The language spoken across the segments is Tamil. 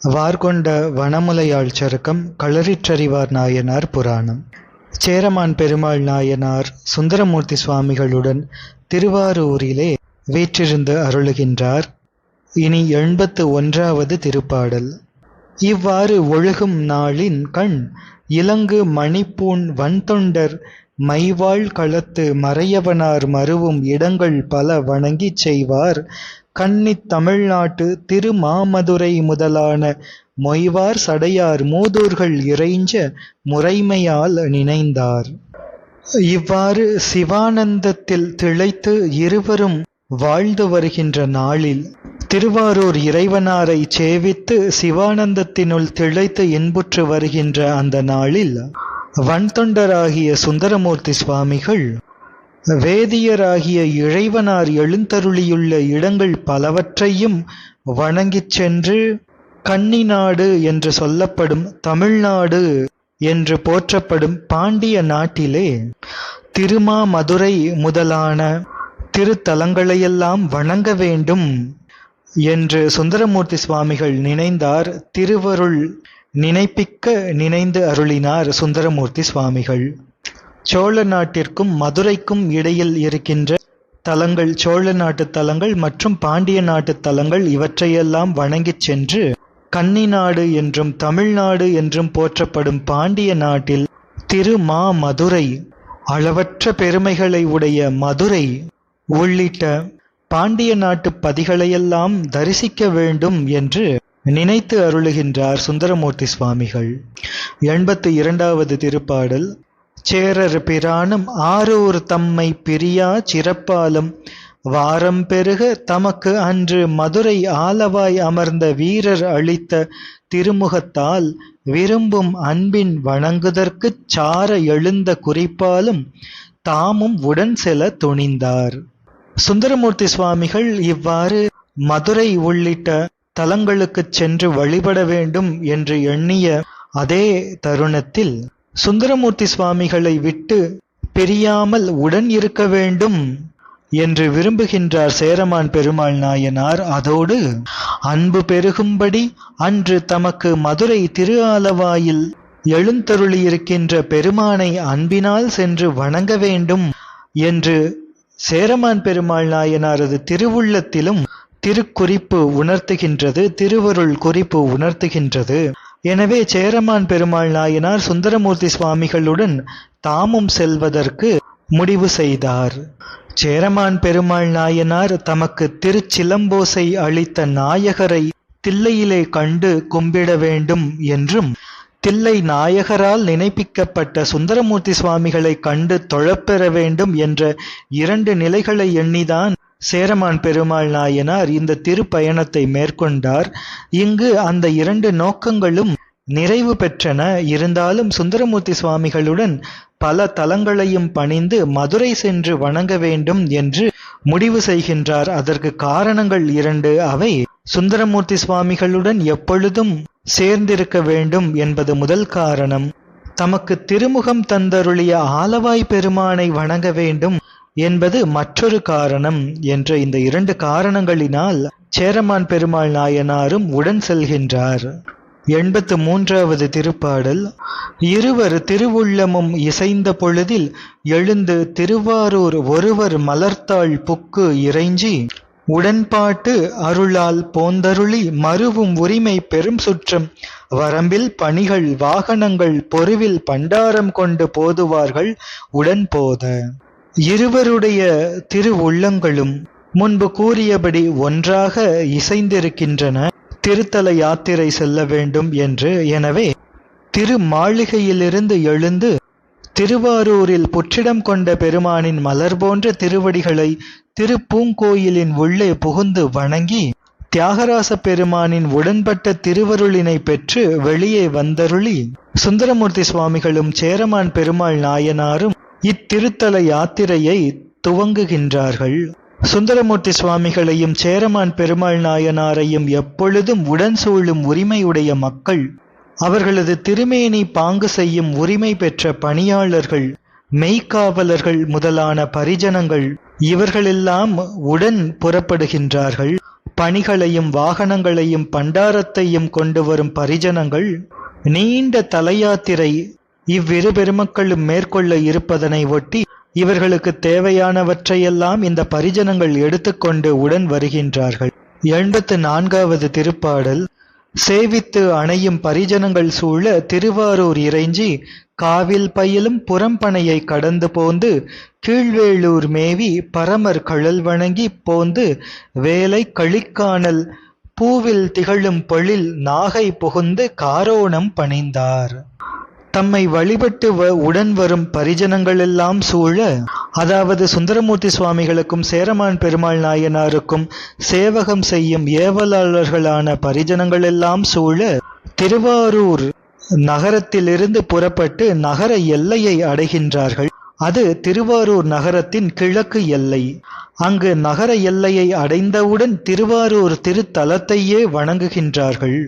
வார்கொண்ட வனமுலையாள் சருக்கம் களரிற்றறிவார் நாயனார் புராணம். சேரமான் பெருமாள் நாயனார் சுந்தரமூர்த்தி சுவாமிகளுடன் திருவாரூரிலே வீற்றிருந்து அருளுகின்றார். இனி எண்பத்து ஒன்றாவது திருப்பாடல். இவ்வாறு ஒழுகும் நாளின் கண் இலங்கு மணிப்பூண் வன்தொண்டர் மைவாள் களத்து மறையவனார் மருவும் இடங்கள் பல வணங்கிச் செய்வார். கன்னித் தமிழ்நாட்டு திருமாமதுரை முதலான மொய்வார் சடையார் மூதூர்கள் இறைஞ்ச முறைமையால் நினைந்தார். இவ்வாறு சிவானந்தத்தில் திளைத்து இருவரும் வாழ்ந்து வருகின்ற நாளில் திருவாரூர் இறைவனாரை சேவித்து சிவானந்தத்தினுள் திளைத்து இன்புற்று வருகின்ற அந்த நாளில் வன்தொண்டராகிய சுந்தரமூர்த்தி சுவாமிகள் வேதியராகிய இறைவனார் எழுந்தருளியுள்ள இடங்கள் பலவற்றையும் வணங்கிச் சென்று கன்னிநாடு என்று சொல்லப்படும் தமிழ்நாடு என்று போற்றப்படும் பாண்டிய நாட்டிலே திருமாமதுரை முதலான திருத்தலங்களையெல்லாம் வணங்க வேண்டும் என்று சுந்தரமூர்த்தி சுவாமிகள் நினைந்தார். திருவருள் நினைப்பிக்க நினைந்து அருளினார் சுந்தரமூர்த்தி சுவாமிகள். சோழ நாட்டிற்கும் மதுரைக்கும் இடையில் இருக்கின்ற தலங்கள் சோழ நாட்டு தலங்கள் மற்றும் பாண்டிய நாட்டு தலங்கள் இவற்றையெல்லாம் வணங்கிச் சென்று கன்னிநாடு என்றும் தமிழ்நாடு என்றும் போற்றப்படும் பாண்டிய நாட்டில் திருமாமதுரை அளவற்ற பெருமைகளை உடைய மதுரை உள்ளிட்ட பாண்டிய நாட்டு பதிகளையெல்லாம் தரிசிக்க வேண்டும் என்று நினைத்து அருளுகின்றார் சுந்தரமூர்த்தி சுவாமிகள். எண்பத்து இரண்டாவது திருப்பாடல். சேரர் பிரானும் ஆரூர் தம்மை பிரியா சிறப்பாலும் வாரம் பெருக தமக்கு அன்று மதுரை ஆலவாய் அமர்ந்த வீரர் அளித்த திருமுகத்தால் விரும்பும் அன்பின் வணங்குதற்குச் சார எழுந்த குறிப்பாலும் தாமும் உடன் செல துணிந்தார். சுந்தரமூர்த்தி சுவாமிகள் இவ்வாறு மதுரை உள்ளிட்ட தலங்களுக்குச் சென்று வழிபட வேண்டும் என்று எண்ணிய அதே தருணத்தில் சுந்தரமூர்த்தி சுவாமிகளை விட்டு பிரியாமல் உடன் இருக்க வேண்டும் என்று விரும்புகின்றார் சேரமான் பெருமாள் நாயனார். அதோடு அன்பு பெருகும்படி அன்று தமக்கு மதுரை திரு ஆலவாயில் எழுந்தருளியிருக்கின்ற பெருமானை அன்பினால் சென்று வணங்க வேண்டும் என்று சேரமான் பெருமாள் நாயனாரது திருவுள்ளத்திலும் திருக்குறிப்பு உணர்த்துகின்றது திருவருள் குறிப்பு உணர்த்துகின்றது. எனவே சேரமான் பெருமாள் நாயனார் சுந்தரமூர்த்தி சுவாமிகளுடன் தாமும் செல்வதற்கு முடிவு செய்தார். சேரமான் பெருமாள் நாயனார் தமக்கு திருச்சிலம்போசை அளித்த நாயகரை தில்லையிலே கண்டு கும்பிட வேண்டும் என்றும் தில்லை நாயகரால் நினைப்பிக்கப்பட்ட சுந்தரமூர்த்தி சுவாமிகளை கண்டு தொழப்பெற வேண்டும் என்ற இரண்டு நிலைகளை எண்ணிதான் சேரமான் பெருமாள் நாயனார் இந்த திருப்பயணத்தை மேற்கொண்டார். இங்கு அந்த இரண்டு நோக்கங்களும் நிறைவு பெற்றன. இருந்தாலும் சுந்தரமூர்த்தி சுவாமிகளுடன் பல தலங்களையும் பணிந்து மதுரை சென்று வணங்க வேண்டும் என்று முடிவு செய்கின்றார். அதற்கு காரணங்கள் இரண்டு. அவை சுந்தரமூர்த்தி சுவாமிகளுடன் எப்பொழுதும் சேர்ந்திருக்க வேண்டும் என்பது முதல் காரணம். தமக்கு திருமுகம் தந்தருளிய ஆலவாய் பெருமானை வணங்க வேண்டும். என்பது மற்றொரு காரணம் என்ற இந்த இரண்டு காரணங்களினால் சேரமான் பெருமாள் நாயனாரும் உடன் செல்கின்றார். எண்பத்து மூன்றாவது திருப்பாடல். இருவர் திருவுள்ளமும் இசைந்த பொழுதில் எழுந்து திருவாரூர் ஒருவர் மலர்த்தாள் புக்கு இறைஞ்சி உடன்பாட்டு அருளால் போந்தருளி மறுவும் உரிமை பெரும் சுற்றம் வரம்பில் பணிகள் வாகனங்கள் பொருவில் பண்டாரம் கொண்டு போதுவார்கள் உடன் போத. இருவருடைய திரு உள்ளங்களும் முன்பு கூறியபடி ஒன்றாக இசைந்திருக்கின்றன. திருத்தல யாத்திரை செல்ல வேண்டும் என்று எனவே திரு மாளிகையிலிருந்து எழுந்து திருவாரூரில் புற்றிடம் கொண்ட பெருமானின் மலர் போன்ற திருவடிகளை திருப்பூங்கோயிலின் உள்ளே புகுந்து வணங்கி தியாகராச பெருமானின் உடன்பட்ட திருவருளினை பெற்று வெளியே வந்தருளி சுந்தரமூர்த்தி சுவாமிகளும் சேரமான் பெருமாள் நாயனாரும் இத்திருத்தல யாத்திரையை துவங்குகின்றார்கள். சுந்தரமூர்த்தி சுவாமிகளையும் சேரமான் பெருமாள் நாயனாரையும் எப்பொழுதும் உடன் சூழும் உரிமையுடைய மக்கள் அவர்களது திருமேனி பாங்கு செய்யும் உரிமை பெற்ற பணியாளர்கள் மெய்க்காவலர்கள் முதலான பரிஜனங்கள் இவர்களெல்லாம் உடன் புறப்படுகின்றார்கள். பணிகளையும் வாகனங்களையும் பண்டாரத்தையும் கொண்டு வரும் பரிஜனங்கள் நீண்ட தலையாத்திரை இவ்விரு பெருமக்களும் மேற்கொள்ள இருப்பதனை ஒட்டி இவர்களுக்கு தேவையானவற்றையெல்லாம் இந்த பரிஜனங்கள் எடுத்துக்கொண்டு உடன் வருகின்றார்கள். எண்பத்து நான்காவது திருப்பாடல் சேவித்து அணையும் பரிஜனங்கள் சூழ திருவாரூர் இறைஞ்சி காவில் பயிலும் புறம்பனையை கடந்து போந்து கீழ்வேளூர் மேவி பரமர் கழல் வணங்கி போந்து வேலை கழிக்கானல் பூவில் திகழும் பொழில் நாகை புகுந்து காரோணம் பணிந்தார். தம்மை வழிபட்டு வ- உடன் வரும் பரிஜனங்களெல்லாம் சூழ அதாவது சுந்தரமூர்த்தி சுவாமிகளுக்கும் சேரமான் பெருமாள் நாயனாருக்கும் சேவகம் செய்யும் ஏவலாளர்களான பரிஜனங்களெல்லாம் சூழ திருவாரூர் நகரத்திலிருந்து புறப்பட்டு நகர எல்லையை அடைகின்றார்கள். அது திருவாரூர் நகரத்தின் கிழக்கு எல்லை. அங்கு நகர எல்லையை அடைந்தவுடன் திருவாரூர் திருத்தலத்தையே வணங்குகின்றார்கள்.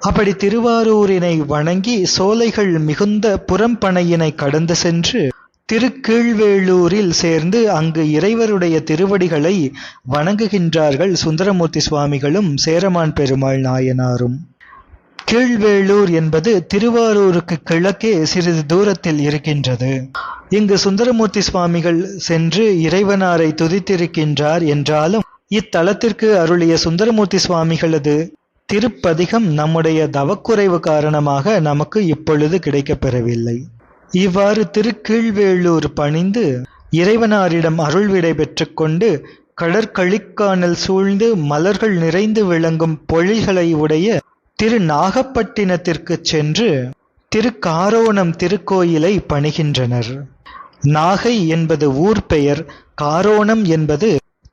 அப்படி திருவாரூரினை வணங்கி சோலைகள் மிகுந்த புறம்பனையினை கடந்து சென்று திருக்கீழ்வேளூரில் சேர்ந்து அங்கு இறைவருடைய திருவடிகளை வணங்குகின்றார்கள் சுந்தரமூர்த்தி சுவாமிகளும் சேரமான் பெருமாள் நாயனாரும். கீழ்வேளூர் என்பது திருவாரூருக்கு கிழக்கே சிறிது தூரத்தில் இருக்கின்றது. இங்கு சுந்தரமூர்த்தி சுவாமிகள் சென்று இறைவனாரை துதித்திருக்கின்றார் என்றாலும் இத்தலத்திற்கு அருளிய சுந்தரமூர்த்தி சுவாமிகளது திருப்பதிகம் நம்முடைய தவக்குறைவு காரணமாக நமக்கு இப்பொழுது கிடைக்கப்பெறவில்லை. இவ்வாறு திருக்கீழ்வேளூர் பணிந்து இறைவனாரிடம் அருள் விடை பெற்றுக்கொண்டு கடற்கழிக்கானல் சூழ்ந்து மலர்கள் நிறைந்து விளங்கும் பொழில்களை உடைய திரு நாகப்பட்டினத்திற்குச் சென்று திருக்காரோணம் திருக்கோயிலை பணிகின்றனர். நாகை என்பது ஊர் பெயர் காரோணம் என்பது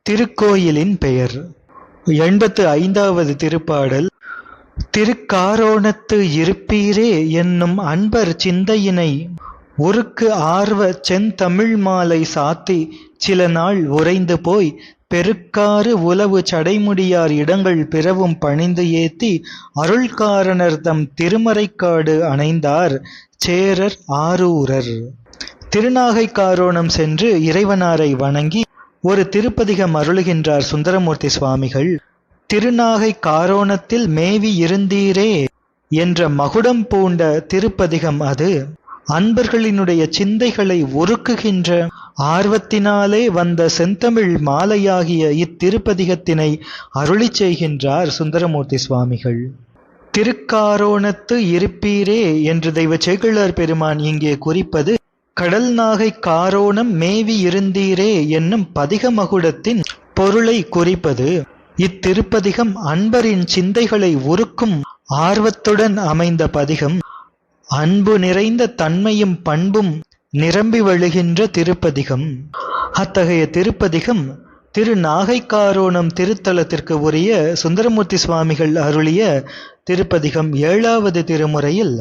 திருக்கோயிலின் பெயர். எண்பத்து ஐந்தாவது திருப்பாடல் திருக்காரோணத்து இருப்பீரே என்னும் அன்பர் சிந்தையினை உருக்கு ஆர்வ செந்தமிழ் மாலை சாத்தி சில நாள் உறைந்து போய் பெருக்காறு உலவு சடைமுடியார் இடங்கள் பிறவும் பணிந்து ஏத்தி அருள்காரணர் தம் திருமறைக்காடு அணைந்தார் சேரர் ஆரூரர். திருநாகை காரோணம் சென்று இறைவனாரை வணங்கி ஒரு திருப்பதிகம் அருளுகின்றார் சுந்தரமூர்த்தி சுவாமிகள் திருநாகை காரோணத்தில் மேவி இருந்தீரே என்ற மகுடம் பூண்ட திருப்பதிகம் அது. அன்பர்களினுடைய சிந்தைகளை உருக்குகின்ற ஆர்வத்தினாலே வந்த செந்தமிழ் மாலையாகிய இத்திருப்பதிகத்தினை அருளிச் செய்கின்றார் சுந்தரமூர்த்தி சுவாமிகள். திருக்காரோணத்து இருப்பீரே என்று தெய்வ சேக்கிழார் பெருமான் இங்கே குறிப்பது கடல் நாகை காரோணம் மேவி இருந்தீரே என்னும் பதிகமகுடத்தின் பொருளை குறிப்பது இத்திருப்பதிகம் அன்பரின் சிந்தைகளை உருக்கும் ஆர்வத்துடன் அமைந்த பதிகம் அன்பு நிறைந்த தன்மையும் பண்பும் நிரம்பி வழுகின்ற திருப்பதிகம். அத்தகைய திருப்பதிகம் திரு நாகைக்காரோணம் திருத்தலத்திற்கு உரிய சுந்தரமூர்த்தி சுவாமிகள் அருளிய திருப்பதிகம் ஏழாவது திருமுறையில்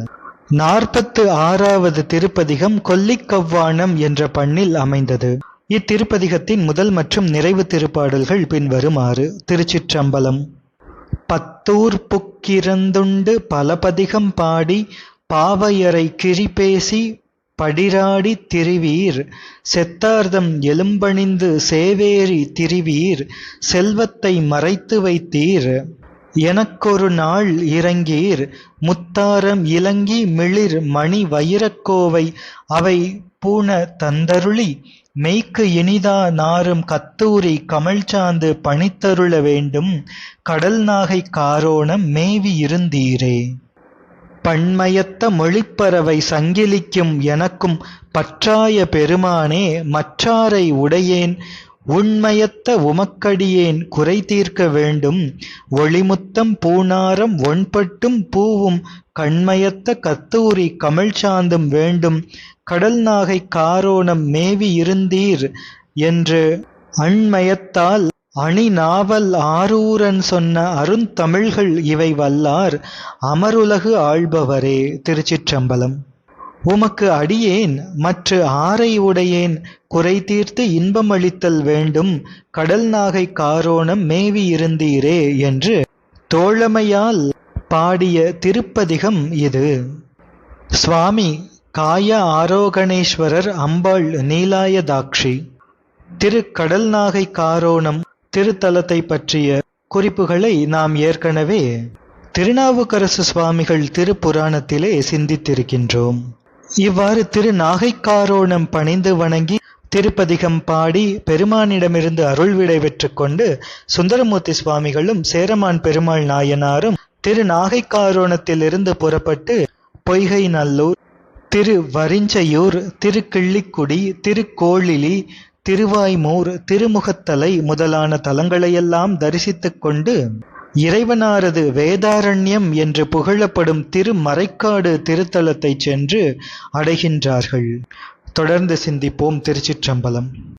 நாற்பத்து ஆறாவது திருப்பதிகம் கொல்லிக்கவ்வாணம் என்ற பண்ணில் அமைந்தது. இத்திருப்பதிகத்தின் முதல் மற்றும் நிறைவு திருப்பாடல்கள் பின்வருமாறு திருச்சிற்றம்பலம். பத்தூர் புக்கிரந்துண்டு பலபதிகம் பாடி பாவையரை கிரிபேசி படிராடி திரிவீர் செத்தார்தம் எலும்பணிந்து சேவேரி திரிவீர் செல்வத்தை மறைத்து வைத்தீர். எனக்கொரு நாள் இறங்கீர். முத்தாரம் இலங்கி மிளிர் மணி வைரக்கோவை அவை பூண தந்தருளி. மெய்க்கு இனிதா நாரும் கத்தூரி கமழ்சாந்து பணித்தருள வேண்டும். கடல் நாகை காரோணம் மேவி இருந்தீரே. பண்மயத்த மொழிப்பறவை சங்கிலிக்கும் எனக்கும் பற்றாய பெருமானே மற்றாரை உடையேன். உண்மையத்த உமக்கடியேன் குறை தீர்க்க வேண்டும். ஒளிமுத்தம் பூணாரம் ஒன்பட்டும் பூவும் கண்மயத்த கத்தூரி கமிழ்ச்சாந்தும் சாந்தும் வேண்டும். கடல் நாகை காரோணம் மேவி இருந்தீர் என்று அண்மயத்தால் அணி நாவல் ஆரூரன் சொன்ன அருந்தமிழ்கள் இவை வல்லார். அமருலகு ஆள்பவரே திருச்சிற்றம்பலம். உமக்கு அடியேன் மற்ற ஆரை உடையேன். குறை தீர்த்து இன்பம் அளித்தல் வேண்டும். கடல் நாகை காரோணம் மேவி இருந்தீரே என்று தோழமையால் பாடிய திருப்பதிகம் இது. சுவாமி காய ஆரோகணேஸ்வரர் அம்பாள் நீலாயதாக்ஷி திரு கடல் நாகை காரோணம் திருத்தலத்தை பற்றிய குறிப்புகளை நாம் ஏற்கனவே திருநாவுக்கரசு சுவாமிகள் திருப்புராணத்திலே சிந்தித்திருக்கின்றோம். இவ்வாறு திரு நாகைக்காரோணம் பணிந்து வணங்கி திருப்பதிகம் பாடி பெருமானிடமிருந்து அருள் விடை பெற்றுக்கொண்டு சுந்தரமூர்த்தி சுவாமிகளும் சேரமான் பெருமாள் நாயனாரும் திரு நாகைக்காரோணத்திலிருந்து புறப்பட்டு பொய்கை நல்லூர் திரு வரிஞ்சையூர் திரு கிள்ளிக்குடி திருக்கோளிலி திருவாய்மூர் திருமுகத்தலை முதலான தலங்களையெல்லாம் தரிசித்துக் கொண்டு இறைவனாரது வேதாரண்யம் என்று புகழப்படும் திருமறைக்காடு திருத்தலத்தைச் சென்று அடைகின்றார்கள். தொடர்ந்து சிந்திப்போம் திருச்சிற்றம்பலம்.